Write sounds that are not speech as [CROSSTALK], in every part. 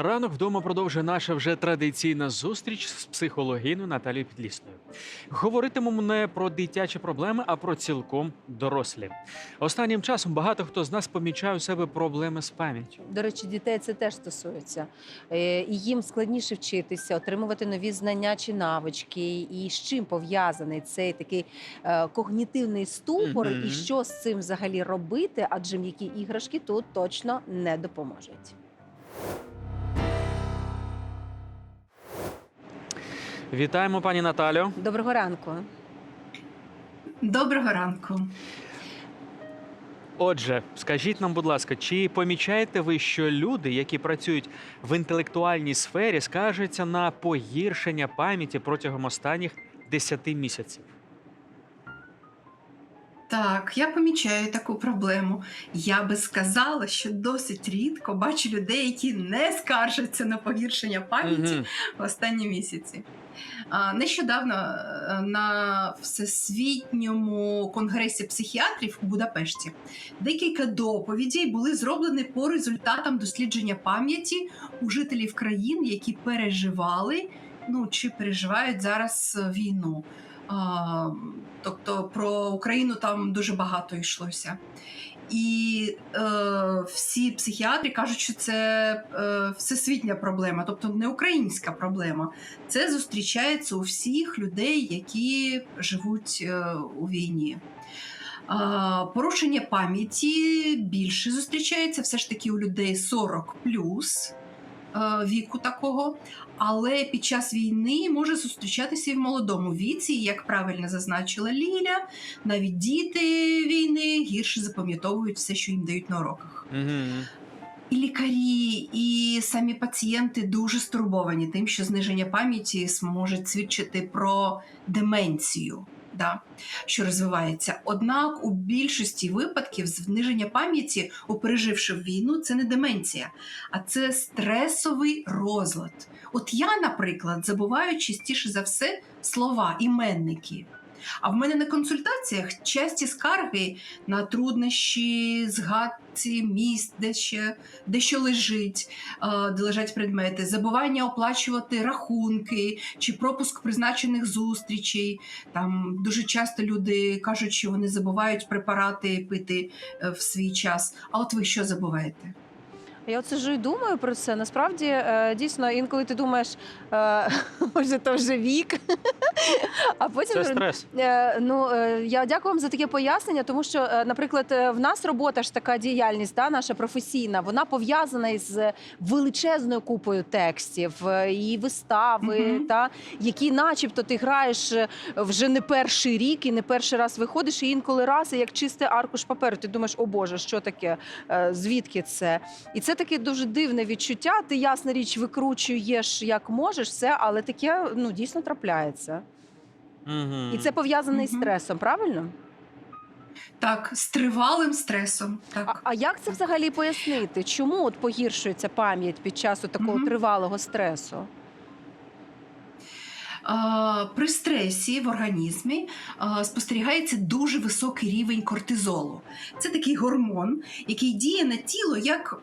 Ранок вдома продовжує наша вже традиційна зустріч з психологиною Наталією Підлісною. Говоритимемо не про дитячі проблеми, а про цілком дорослі. Останнім часом багато хто з нас помічає у себе проблеми з пам'яттю. До речі, дітей це теж стосується. Е, І їм складніше вчитися, отримувати нові знання чи навички. І з чим пов'язаний цей такий е, когнітивний ступор, Мгм. і що з цим взагалі робити, адже м'які іграшки тут точно не допоможуть. Вітаємо, пані Наталю. Доброго ранку. Доброго ранку. Отже, скажіть нам, будь ласка, чи помічаєте ви, що люди, які працюють в інтелектуальній сфері, скаржаться на погіршення пам'яті протягом останніх 10 місяців? Так, я помічаю таку проблему. Я би сказала, що досить рідко бачу людей, які не скаржаться на погіршення пам'яті Мгм. в останні місяці. А, Нещодавно е, на Всесвітньому конгресі психіатрів у Будапешті декілька доповідей були зроблені по результатам дослідження пам'яті у жителів країн, які переживали ну чи переживають зараз е, війну. Тобто про Україну там дуже багато йшлося. І е, всі психіатри кажуть, що це е, всесвітня проблема, тобто не українська проблема. Це зустрічається у всіх людей, які живуть е, у війні. А, порушення пам'яті більше зустрічається все ж таки у людей 40 плюс е, віку такого. Але під час війни може зустрічатися і в молодому віці, як правильно зазначила Ліля, навіть діти війни гірше запам'ятовують все, що їм дають на уроках. І лікарі, і самі пацієнти дуже стурбовані тим, що зниження пам'яті може свідчити про деменцію, да, що розвивається. Однак у більшості випадків зниження пам'яті, опереживши війну, це не деменція, а це стресовий розлад. От я, наприклад, забуваю частіше за все слова, іменники. А в мене на консультаціях часті скарги на труднощі, згадці місць, де ще де що лежить, е, де лежать предмети, забування оплачувати рахунки чи пропуск призначених зустрічей. Там дуже часто люди кажуть, що вони забувають препарати пити е, в свій час. А от ви що забуваєте? Я от сижу і думаю про це. Насправді, е, дійсно, інколи ти думаєш, е, [LAUGHS] може, то вже вік, а потім Це стрес. Е, Ну я дякую вам за таке пояснення, тому що, наприклад, в нас робота ж така діяльність, та наша професійна, вона пов'язана із величезною купою текстів і вистави, Мгм. та які, начебто, ти граєш вже не перший рік і не перший раз виходиш, і інколи раз, і як чистий аркуш паперу. Ти думаєш, о Боже, що таке? Звідки це? І це таке дуже дивне відчуття. Ти ясна річ викручуєш як можеш все, але таке ну дійсно трапляється. Мгм. І це пов'язане із стресом, правильно? Так, з тривалим стресом. А, Так. а як це взагалі пояснити? Чому от погіршується пам'ять під час такого Мгм. тривалого стресу? При стресі в організмі спостерігається дуже високий рівень кортизолу. Це такий гормон, який діє на тіло як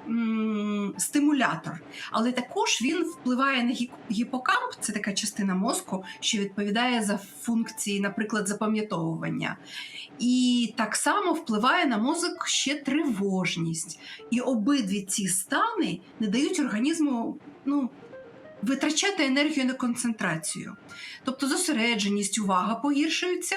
стимулятор, але також він впливає на гіпокамп, це така частина мозку, що відповідає за функції, наприклад, запам'ятовування. І так само впливає на мозок ще тривожність. І обидві ці стани не дають організму ну, витрачати енергію на концентрацію. Тобто зосередженість, увага погіршуються,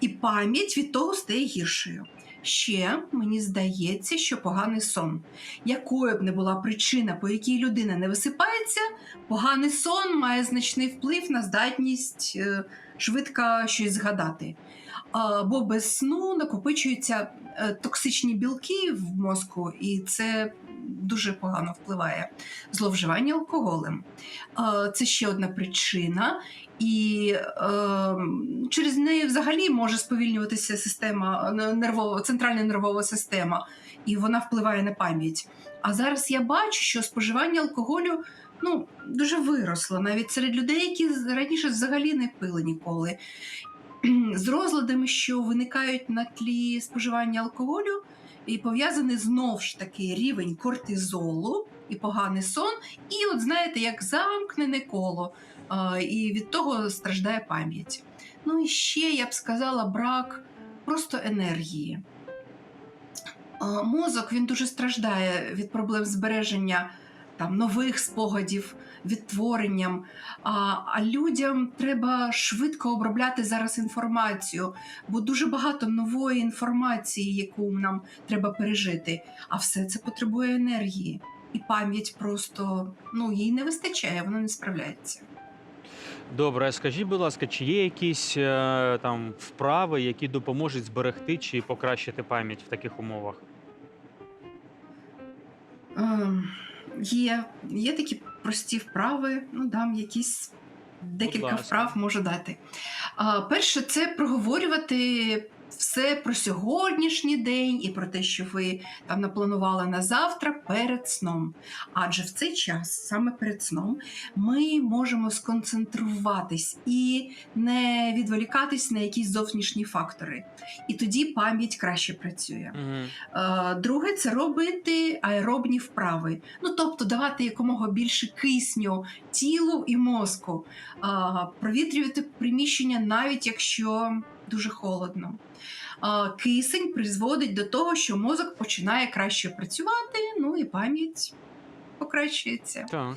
і пам'ять від того стає гіршою. Ще мені здається, що поганий сон. Якою б не була причина, по якій людина не висипається, поганий сон має значний вплив на здатність е, швидко щось згадати. Бо без сну накопичуються е, токсичні білки в мозку, і це дуже погано впливає. Зловживання алкоголем. Це ще одна причина, і е, через неї взагалі може сповільнюватися система е, нервова, центральна нервова система, і вона впливає на пам'ять. А зараз я бачу, що споживання алкоголю ну, дуже виросло, навіть серед людей, які раніше взагалі не пили ніколи. [CLEARS THROAT] З розладами, що виникають на тлі споживання алкоголю, і пов'язаний знов ж таки рівень кортизолу, і поганий сон, і от знаєте, як замкнене коло, і від того страждає пам'ять. Ну і ще я б сказала брак просто енергії. Мозок він дуже страждає від проблем збереження там, нових спогадів, відтворенням. А, а людям треба швидко обробляти зараз інформацію, бо дуже багато нової інформації, яку нам треба пережити. А все це потребує енергії. І пам'ять просто ну, їй не вистачає, вона не справляється. Добре, скажіть, будь ласка, чи є якісь е, там вправи, які допоможуть зберегти чи покращити пам'ять в таких умовах? Ем, є, є такі прості вправи, ну дам якісь декілька вправ можу дати. А, перше, це проговорювати все про сьогоднішній день і про те, що ви там напланували на завтра перед сном. Адже в цей час, саме перед сном, ми можемо сконцентруватись і не відволікатись на якісь зовнішні фактори. І тоді пам'ять краще працює. Угу. Друге це робити аеробні вправи. Ну тобто давати якомога більше кисню тілу і мозку, Е, провітрювати приміщення, навіть якщо дуже холодно. Кисень призводить до того, що мозок починає краще працювати, ну і пам'ять покращується. Так.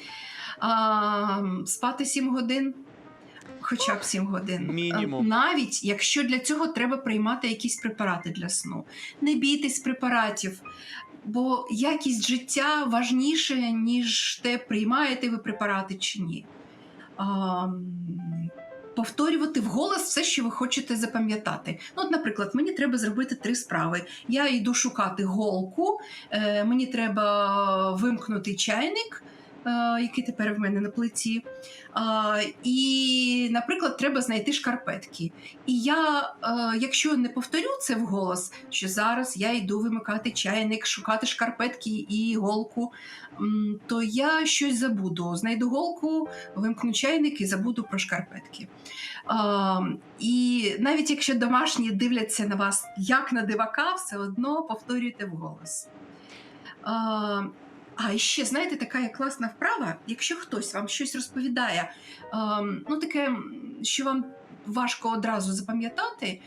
А, спати 7 годин. Хоча б 7 годин. Мінімум. Навіть якщо для цього треба приймати якісь препарати для сну. Не бійтесь препаратів, бо якість життя важніше, ніж те, приймаєте ви препарати чи ні. А, Повторювати вголос все, що ви хочете запам'ятати. Ну, от, наприклад, мені треба зробити три справи. Я йду шукати голку, е, мені треба вимкнути чайник, який тепер в мене на плиті. І, наприклад, треба знайти шкарпетки. І я, е, якщо не повторю це вголос, що зараз я йду вимикати чайник, шукати шкарпетки і голку, то я щось забуду. Знайду голку, вимкну чайник і забуду про шкарпетки. І навіть якщо домашні дивляться на вас як на дивака, все одно повторюйте вголос. А, ще, знаєте, така є класна вправа, якщо хтось вам щось розповідає, ем, ну таке, що вам важко одразу запам'ятати. Е,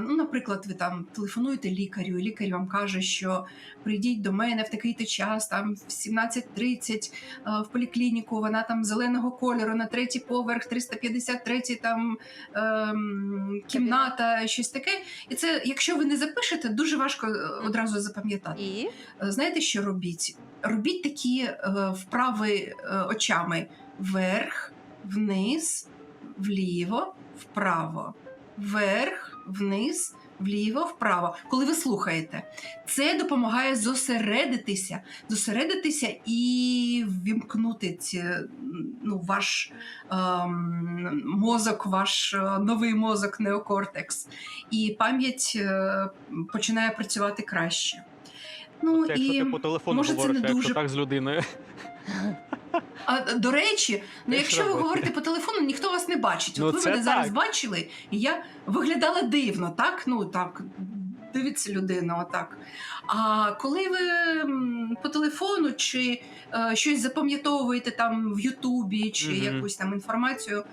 ну, наприклад, ви там телефонуєте лікарю, і лікар вам каже, що прийдіть до мене в такий-то час, там в 17.30 е, в поліклініку, вона там зеленого кольору на третій поверх, 353 там ем, кімната, щось таке. І це, якщо ви не запишете, дуже важко е, одразу запам'ятати. І Знаєте, що робіть? Робіть такі е, вправи е, очами: вверх, вниз, вліво, вправо, вверх, вниз. Вліво, вправо, коли ви слухаєте, це допомагає зосередитися, зосередитися і ввімкнути ці, ну, ваш ем, мозок, ваш е, новий мозок, неокортекс, і пам'ять е, починає працювати краще. Ну От якщо і ти по телефону може, це говориш, не якщо дуже- так з людиною. [LAUGHS] а, до речі, ну якщо ви говорите по телефону, ніхто вас не бачить. Ну, От ви це мене зараз бачили, і я виглядала дивно, так? Ну так, дивиться людина, отак. А коли ви по телефону чи е, щось запам'ятовуєте там в Ютубі, чи Мгм. якусь там інформацію,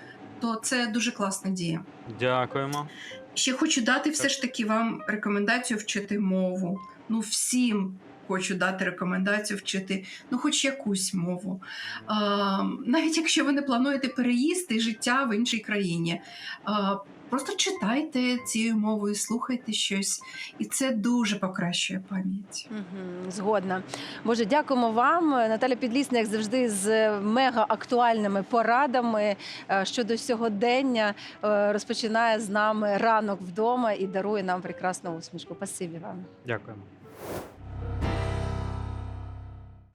то це дуже класна дія. Дякуємо. Ще хочу дати все ж таки вам рекомендацію вчити мову. Ну, всім хочу дати рекомендацію вчити, ну, хоч якусь мову. А, навіть якщо ви не плануєте переїсти життя в іншій країні. А, просто читайте цією мовою, слухайте щось, і це дуже покращує пам'ять. Мгм, Згодна. Боже, дякуємо вам. Наталя Підлісна, як завжди, з мега актуальними порадами е, щодо сьогодення е, розпочинає з нами ранок вдома і дарує нам прекрасну усмішку. Спасибі вам. Дякуємо.